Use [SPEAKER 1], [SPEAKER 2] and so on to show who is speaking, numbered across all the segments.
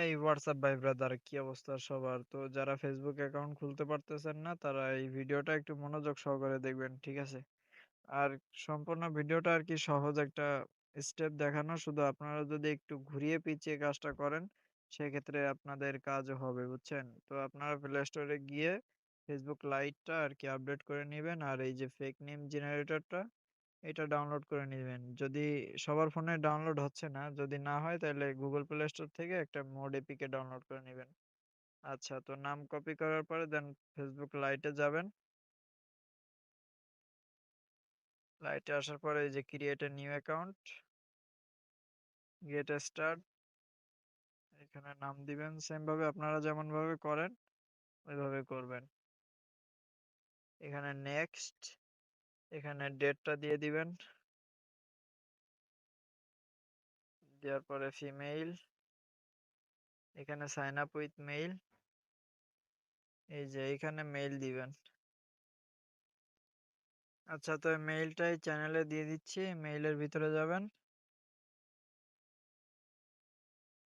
[SPEAKER 1] এই হোয়াটসঅ্যাপ ভাই ব্রাদার কি অবস্থা সবার? তো যারা ফেসবুক অ্যাকাউন্ট খুলতে পারতেছেন না তারা এই ভিডিওটা একটু মনোযোগ সহকারে দেখবেন, ঠিক আছে? আর সম্পূর্ণ ভিডিওটা আর কি সহজ একটা স্টেপ দেখানো। শুধু আপনারা যদি একটু ঘুরিয়ে পেঁচিয়ে কাজটা করেন, সেক্ষেত্রে আপনাদের কাজ হবে, বুঝছেন? তো আপনারা প্লে স্টোরে গিয়ে ফেসবুক লাইটটা আর কি আপডেট করে নিবেন। আর এই যে ফেক নেম জেনারেটরটা এটা ডাউনলোড করে নিবেন। যদি সবার ফোনে ডাউনলোড হচ্ছে না, যদি না হয় তাহলে Google Play Store থেকে একটা মোড এপিকে ডাউনলোড করে নিবেন। আচ্ছা তো নাম কপি করার পরে দেন Facebook লাইটে যাবেন। লাইটে আসার পরে এই যে create a new account. Get start. এখানে নাম দিবেন সেম ভাবে আপনারা যেমনভাবে করেন ওইভাবে করবেন। এখানে নেক্সট, এখানে ডেটটা দিয়ে দিবেন। দেওয়ার পরে ফিমেইল। এখানে সাইন আপ উইথ মেইল। এই যে এইখানে মেইল দিবেন। আচ্ছা তো মেইলটা এই চ্যানেলে দিয়ে দিচ্ছি। মেইলের ভিতরে যাবেন।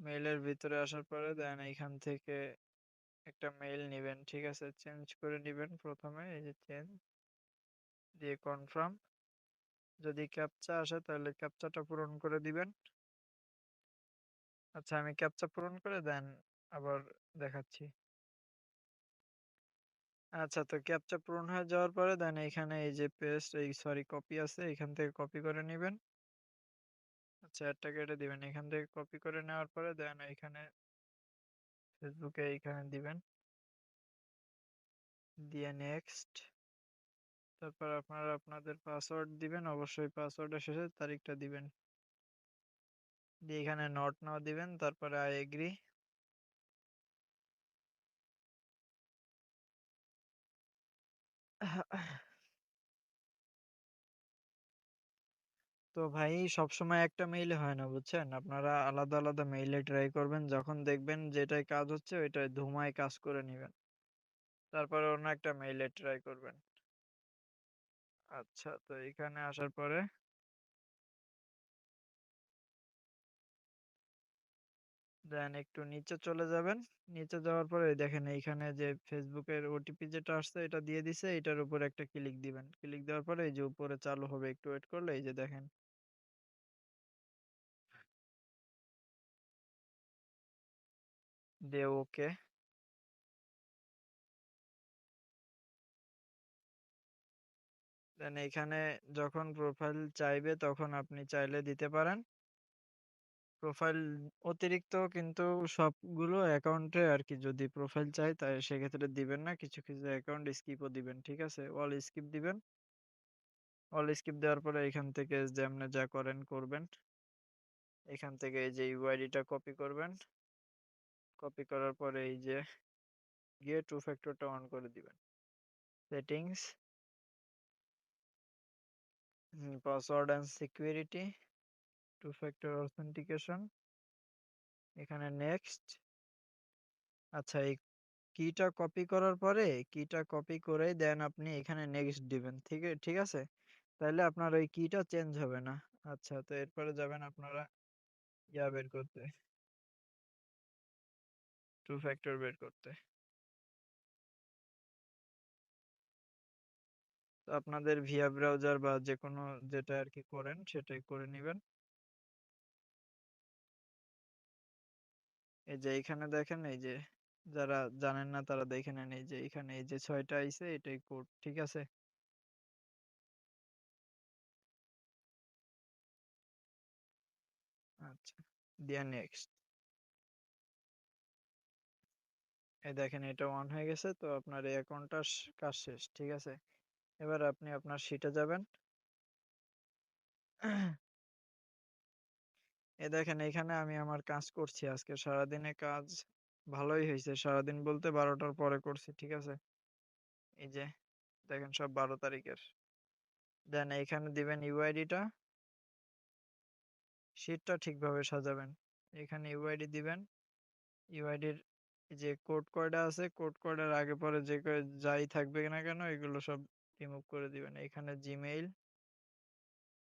[SPEAKER 1] মেইলের ভিতরে আসার পরে দেন এখান থেকে একটা মেইল নিবেন, ঠিক আছে? চেঞ্জ করে নিবেন প্রথমে এই যে চেঞ্জ। দিয়ে কনফার্ম। যদি ক্যাপচা আসে তাহলে ক্যাপচাটা পূরণ করে দিবেন। আচ্ছা আমি ক্যাপচা পূরণ করে দেন, আবার দেখাচ্ছি। আচ্ছা তো ক্যাপচা পূরণ হয়ে যাওয়ার পরে দেন এইখানে এই যে পেস্ট এই সরি কপি আছে, এখান থেকে কপি করে নিবেন। আচ্ছা অ্যাডটা কেটে দিবেন। এখান থেকে কপি করে নেওয়ার পরে দেন এইখানে ফেসবুকে এইখানে দিবেন। দিয়ে নেক্সট। তারপর আপনারা আপনাদের পাসওয়ার্ড দিবেন। অবশ্যই পাসওয়ার্ডের শেষের তারিখটা দিবেন। দিয়ে এখানে নট নাও দিবেন। তারপরে আই এগ্রি। তো ভাই সবসময় একটা মেইলে হয় না বুঝছেন? আপনারা আলাদা, আলাদা মেইলে ট্রাই করবেন। যখন দেখবেন যেটায় কাজ হচ্ছে ওইটায় ধুমায় কাজ করে নেবেন তারপরে অন্য একটা মেইলে ট্রাই করবেন। আচ্ছা তো এখানে আসার পরে দেন একটু নিচে চলে যাবেন। নিচে যাওয়ার পরে দেখেন এইখানে যে এর ওটিপি যেটা আসছে এটা দিয়ে দিছে। এটার উপরে একটা ক্লিক দিবেন। ক্লিক দেওয়ার পরে এই যে উপরে চালু হবে। একটু ওয়েট করলে এই যে দেখেন। দিয়ে ওকে। দেন এইখানে যখন প্রোফাইল চাইবে তখন আপনি চাইলে দিতে পারেন। প্রোফাইল অতিরিক্ত কিন্তু সবগুলো অ্যাকাউন্টে আর কি যদি প্রোফাইল চায় তাই সেক্ষেত্রে দিবেন না। কিছু, কিছু অ্যাকাউন্ট স্কিপও দিবেন। ঠিক আছে? অল স্কিপ দিবেন। অল স্কিপ দেওয়ার পরে এখান থেকে যেমনে যা করেন করবেন। এখান থেকে এই যে ইউআইডিটা কপি করবেন। কপি করার পরে এই যে গিয়ে টু ফ্যাক্টরটা অন করে দিবেন। Settings password and security, two factor authentication. এখানে নেক্সট। আচ্ছা এই কিটা কপি করার পরে কিটা কপি করে দেন আপনি এখানে নেক্সট দিবেন। ঠিক ঠিক আছে? তাইলে আপনার ওই কিটা চেঞ্জ হবে না। আচ্ছা তো এরপরে যাবেন আপনারা ইয়া বের করতে। টু ফ্যাক্টর বের করতে। আপনাদের ভিয়া ব্রাউজার বা যেকোনো যেটা আরকি করেন, সেটাই করে নিবেন। এই যে এখানে দেখেন, এই যে যারা জানেন না তারা দেখে নেন, এই যে এখানে এই যে ৬ টা আইছে, এটাই কোড। ঠিক আছে? আচ্ছা। এই দেখেন এটা অন হয়ে গেছে। তো আপনার এই অ্যাকাউন্টটা কাজ শেষ। ঠিক আছে? এবার আপনি আপনার শিটে যাবেন। এই দেখেন এইখানে আমি আমার কাজ করছি। আজকে সারাদিনে কাজ ভালোই হইছে। সারাদিন বলতে ১২ টার পরে করছি। ঠিক আছে? এই যে দেখেন সব ১২ তারিখের। দেন এইখানে দিবেন ইউআইডিটা। শিটটা ঠিকভাবে সাজাবেন। এখানে ইউআইডি দিবেন। ইউআইডির যে কোড কয়টা আছে, কোড কয়টার আগে পরে যে যাই থাকবে না কেন এগুলো সব রিমুভ করে দিবেন। এখানে জিমেইল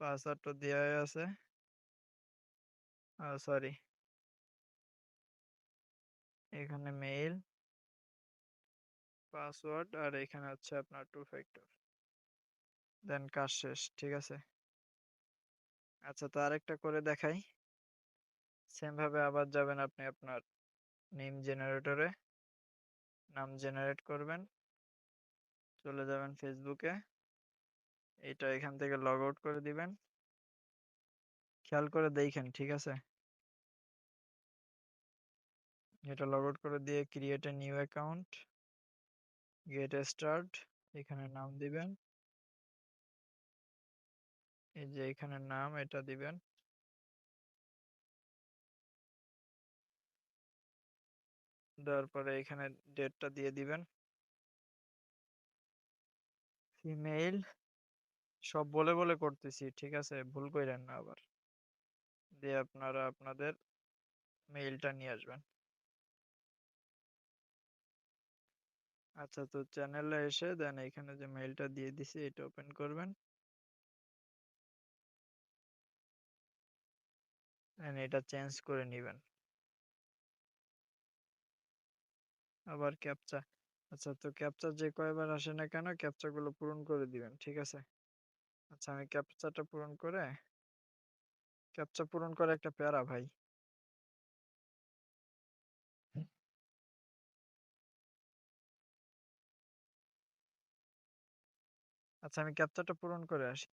[SPEAKER 1] পাসওয়ার্ড তো দেওয়াই আছে। সরি। এখানে মেইল পাসওয়ার্ড আর এখানে হচ্ছে আপনার টু ফ্যাক্টর দেন কাজ শেষ, ঠিক আছে আচ্ছা তো আরেকটা করে দেখাই সেম ভাবে আবার যাবেন আপনি আপনার নেম জেনারেটরে নাম জেনারেট করবেন চলে যাবেন ফেসবুকে এটা এখান থেকে লগ আউট করে দিবেন। খেয়াল করে দেখেন, ঠিক আছে? এটা লগ আউট করে দিয়ে create a new account get start এখানে নাম দিবেন। এই যে এখানে নাম, এটা দিবেন। দেওয়ার পরে এখানে ডেটটা দিয়ে দিবেন। ফিমেইল সব বলে বলে করতেছি, ঠিক আছে? ভুল কইরেন না আবার। দিয়ে আপনারা আপনাদের মেইলটা নিয়ে আসবেন। আচ্ছা তো চ্যানেলে এসে দেন এখানে যে মেইলটা দিয়ে দিছি, এটা ওপেন করবেন। এটা চেঞ্জ করে নেবেন। আবার ক্যাপচা আচ্ছা তো ক্যাপচা যে কয়বার আসে না কেন ক্যাপচা গুলো পূরণ করে দিবেন ঠিক আছে? আচ্ছা আমি ক্যাপচাটা পূরণ করে ক্যাপচা পূরণ করে একটা প্যারা ভাই। আচ্ছা আমি ক্যাপচাটা পূরণ করে আসি।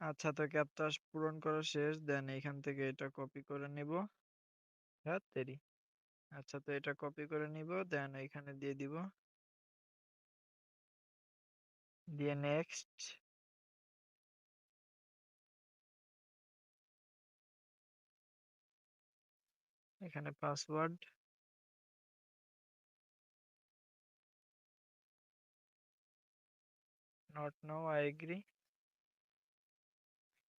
[SPEAKER 1] আচ্ছা তো ক্যাপচা পূরণ করা শেষ দেন এখান থেকে এটা কপি করে নিব। হ্যাঁ তেরি আচ্ছা তো এটা কপি করে নিব দেন এখানে দিয়ে দিব। দিয়ে নেক্সট এখানে password not now I agree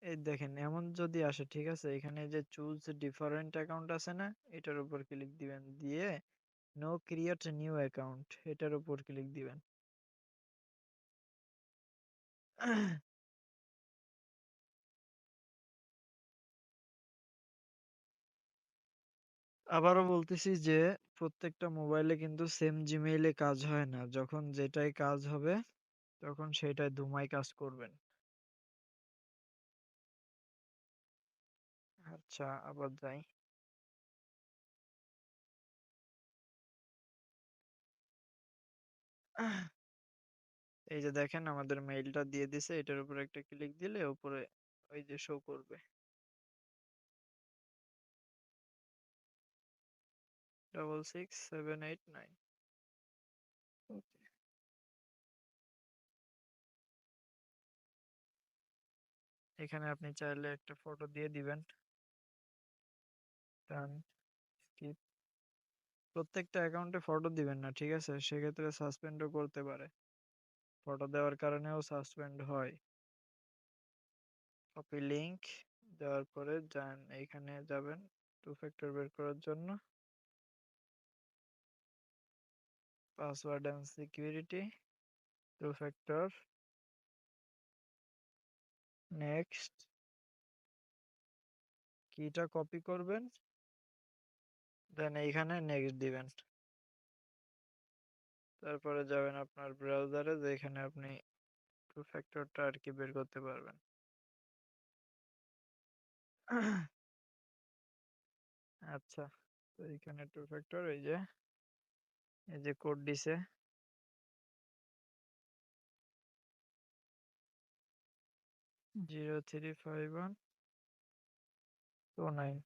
[SPEAKER 1] এই দেখেন, এমন যদি আসে, ঠিক আছে? এখানে যে চুজ ডিফারেন্ট অ্যাকাউন্ট আছে না? এটার উপর ক্লিক দিবেন। দিয়ে নো ক্রিয়েট নিউ অ্যাকাউন্ট এটার উপর ক্লিক দিবেন। আবারও বলতেছি যে, প্রত্যেকটা মোবাইলে কিন্তু সেম জিমেইলে কাজ হয় না। যখন যেটাই কাজ হবে, তখন সেটাই ধুমায় কাজ করবেন। আচ্ছা আবার যাই। এই যে দেখেন আমাদের মেইলটা দিয়ে দিছে, এটার উপর একটা ক্লিক দিলে উপরে ওই যে শো করবে। Double six seven eight nine এখানে আপনি চাইলে একটা ফটো দিয়ে দিবেন। ডান স্কিপ প্রত্যেকটা অ্যাকাউন্টে ফটো দিবেন না, ঠিক আছে? সেক্ষেত্রে সাসপেন্ডও করতে পারে। ফটো দেওয়ার কারণেও সাসপেন্ড হয়। কপি লিংক দেওয়ার পরে যান, এইখানে যাবেন টু ফ্যাক্টর বের করার জন্য। Password and security two factor next কিটা কপি করবেন। দেন এইখানে নেক্সট দিবেন তারপরে যাবেন আপনার ব্রাউজারে যেখানে আপনি টু ফ্যাক্টরটা আর কি বের করতে পারবেন। আচ্ছা তো এইখানে টু ফ্যাক্টর এই যে এই যে কোড দিছে। Zero three five one two nine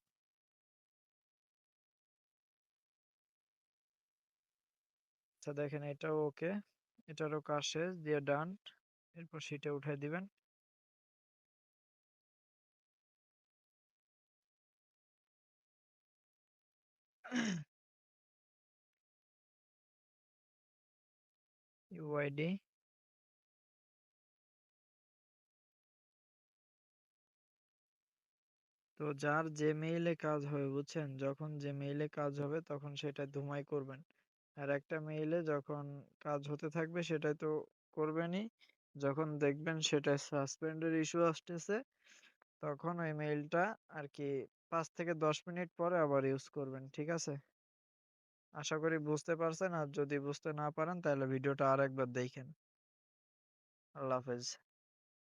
[SPEAKER 1] আচ্ছা দেখেন এটাও ওকে এটারও কাজ শেষ, দিয়ে ডান, এরপর সেটা উঠাই দিবেন। ইউআইডি তো যার যে মেইলে কাজ হবে, বুঝছেন? যখন যে মেইলে কাজ হবে, তখন সেটা ধুমাই করবেন। আর একটা মেইলে যখন কাজ হতে থাকবে সেটাই তো করবেনই যখন দেখবেন সেটা সাসপেন্ডের ইস্যু আসতেছে, তখন ওই মেইলটা আর কি পাঁচ থেকে দশ মিনিট পরে আবার ইউজ করবেন, ঠিক আছে আশা করি বুঝতে পারছেন। আর যদি বুঝতে না পারেন, তাহলে ভিডিওটা আর একবার দেখেন আল্লাহ হাফেজ।